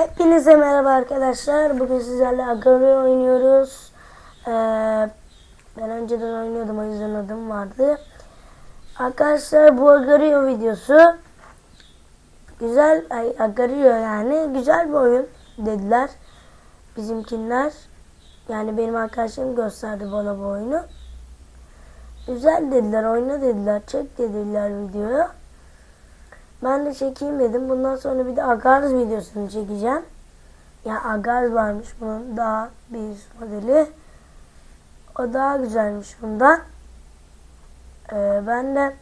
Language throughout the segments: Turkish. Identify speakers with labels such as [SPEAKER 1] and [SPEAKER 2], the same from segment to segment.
[SPEAKER 1] Hepinize merhaba arkadaşlar. Bugün sizlerle Agario oynuyoruz. Ee, ben önceden oynuyordum o yüzden adım vardı. Arkadaşlar bu Agario videosu güzel, ay Agario yani güzel bir oyun dediler. Bizimkinler yani benim arkadaşlarım gösterdi bana bu oyunu. Güzel dediler, oyna dediler, çek dediler videoyu. Ben de çekeyim dedim. Bundan sonra bir de Agars videosunu çekeceğim. Ya Agars varmış bunun daha bir modeli. O daha güzelmiş bundan. Ee, ben de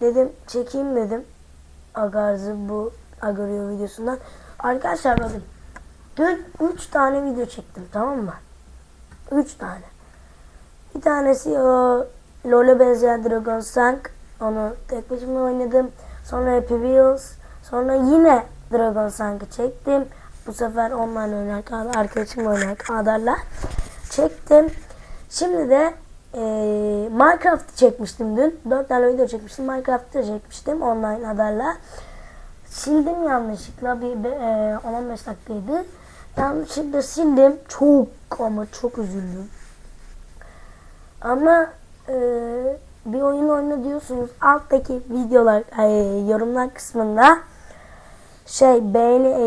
[SPEAKER 1] dedim çekeyim dedim. Agars'ı bu Agario videosundan. Arkadaşlar bakın. Dün 3 tane video çektim tamam mı? 3 tane. Bir tanesi o LoL'e benzeyen Dragon Tank. Onu tek başıma oynadım. Sonra Happy Wheels. Sonra yine Dragon Tank'ı çektim. Bu sefer online oynarken arkadaşımla oynarken Adar'la çektim. Şimdi de e, Minecraft'ı çekmiştim dün. 4 tane video çekmiştim. Minecraft'ı çekmiştim online Adar'la. Sildim yanlışlıkla. Bir, e, 10-15 dakikaydı. Yanlışlıkla sildim. Çok ama çok üzüldüm. Ama e, bir oyun oyna diyorsunuz. Alttaki videolar, e, yorumlar kısmında şey beğeni e,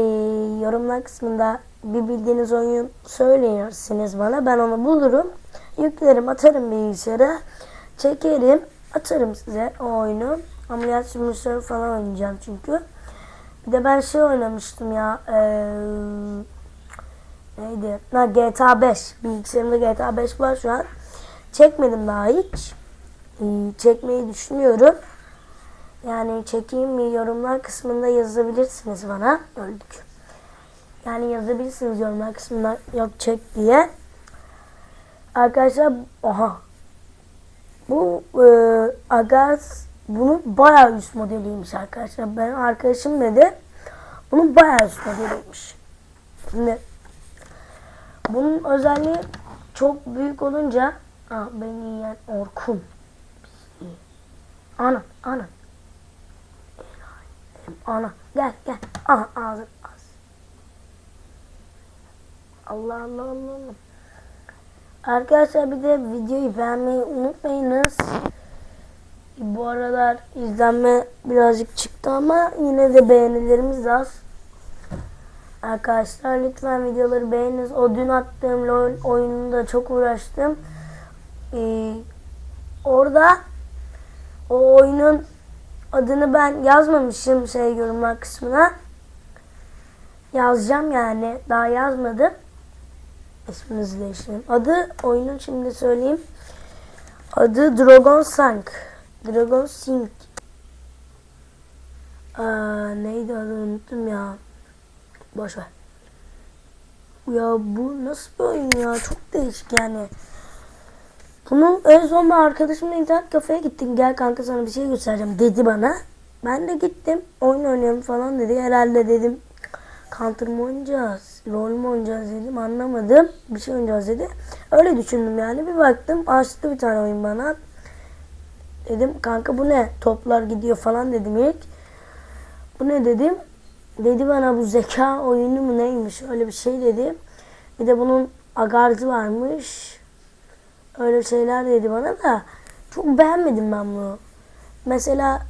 [SPEAKER 1] yorumlar kısmında bir bildiğiniz oyun söyleyirsiniz bana. Ben onu bulurum. Yüklerim, atarım bilgisayara. Çekerim, atarım size o oyunu. Ameliyat simülatörü falan oynayacağım çünkü. Bir de ben şey oynamıştım ya. Eee neydi? Ha, GTA 5. Bilgisayarımda GTA 5 var şu an. Çekmedim daha hiç. Ee, çekmeyi düşünüyorum. Yani çekeyim mi yorumlar kısmında yazabilirsiniz bana. Öldük. Yani yazabilirsiniz yorumlar kısmında yok çek diye. Arkadaşlar oha. Bu e, Agars bunun bayağı üst modeliymiş arkadaşlar. Ben arkadaşım dedi. Bunun bayağı üst modeliymiş. Şimdi bunun özelliği çok büyük olunca Aa, beni yiyen Orkun. Ana, ana. Ana, gel, gel. Aha, ağzın, ağz. Allah Allah Allah Allah. Arkadaşlar bir de videoyu beğenmeyi unutmayınız. Bu aralar izlenme birazcık çıktı ama yine de beğenilerimiz az. Arkadaşlar lütfen videoları beğeniniz. O dün attığım LOL oyununda çok uğraştım. Ee, orada o oyunun adını ben yazmamışım şey yorumlar kısmına. Yazacağım yani. Daha yazmadım. İsminizi değiştireyim. Adı oyunun şimdi söyleyeyim. Adı Dragon Sank. Dragon Sink. Aa, neydi adı unuttum ya. Boş ver. Ya bu nasıl bir oyun ya? Çok değişik yani. Bunu en son bir arkadaşımla internet kafeye gittim. Gel kanka sana bir şey göstereceğim dedi bana. Ben de gittim. Oyun oynayalım falan dedi. Herhalde dedim Counter mı oynayacağız? Rol mu oynayacağız dedim. Anlamadım. Bir şey oynayacağız dedi. Öyle düşündüm yani. Bir baktım açtı bir tane oyun bana. Dedim kanka bu ne? Toplar gidiyor falan dedim ilk. Bu ne dedim. Dedi bana bu zeka oyunu mu neymiş? Öyle bir şey dedi. Bir de bunun agarzı varmış. Öyle şeyler dedi bana da çok beğenmedim ben bunu. Mesela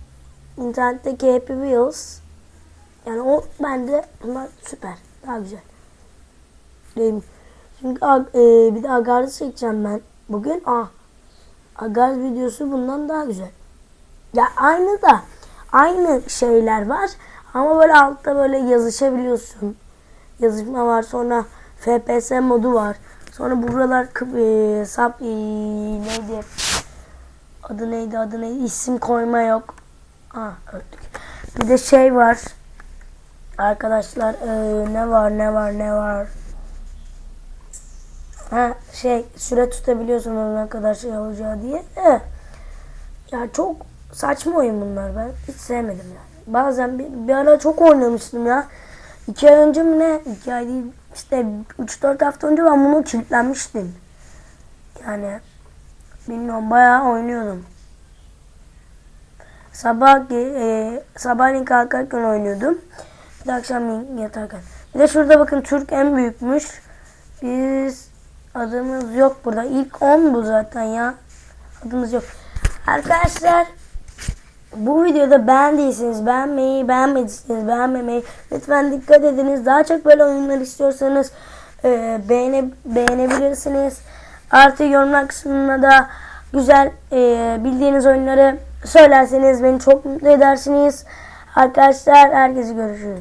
[SPEAKER 1] internetteki Happy Wheels yani o bende bunlar süper. Daha güzel. Değil? Çünkü e, bir de Agar'ı çekeceğim ben bugün. Ah. Agar videosu bundan daha güzel. Ya aynı da aynı şeyler var ama böyle altta böyle yazışabiliyorsun. Yazışma var sonra FPS modu var. Sonra buralar e, sap e, neydi? Adı neydi adı neydi? İsim koyma yok. Ah öldük. Bir de şey var. Arkadaşlar e, ne var ne var ne var. Ha şey süre tutabiliyorsun ne kadar şey diye. De. Ya çok saçma oyun bunlar ben hiç sevmedim yani. Bazen bir, bir ara çok oynamıştım ya. İki ay önce mi ne? İki ay değil işte 3-4 hafta önce ben bunu kilitlenmiştim. Yani bilmiyorum bayağı oynuyordum. Sabah e, sabahleyin kalkarken oynuyordum. Bir de akşam yatarken. Bir de şurada bakın Türk en büyükmüş. Biz adımız yok burada. İlk 10 bu zaten ya. Adımız yok. Arkadaşlar bu videoda beğendiyseniz beğenmeyi, beğenmediyseniz beğenmemeyi lütfen dikkat ediniz. Daha çok böyle oyunlar istiyorsanız e, beğene, beğenebilirsiniz. Artı yorumlar kısmına da güzel e, bildiğiniz oyunları söylerseniz beni çok mutlu edersiniz. Arkadaşlar herkese görüşürüz.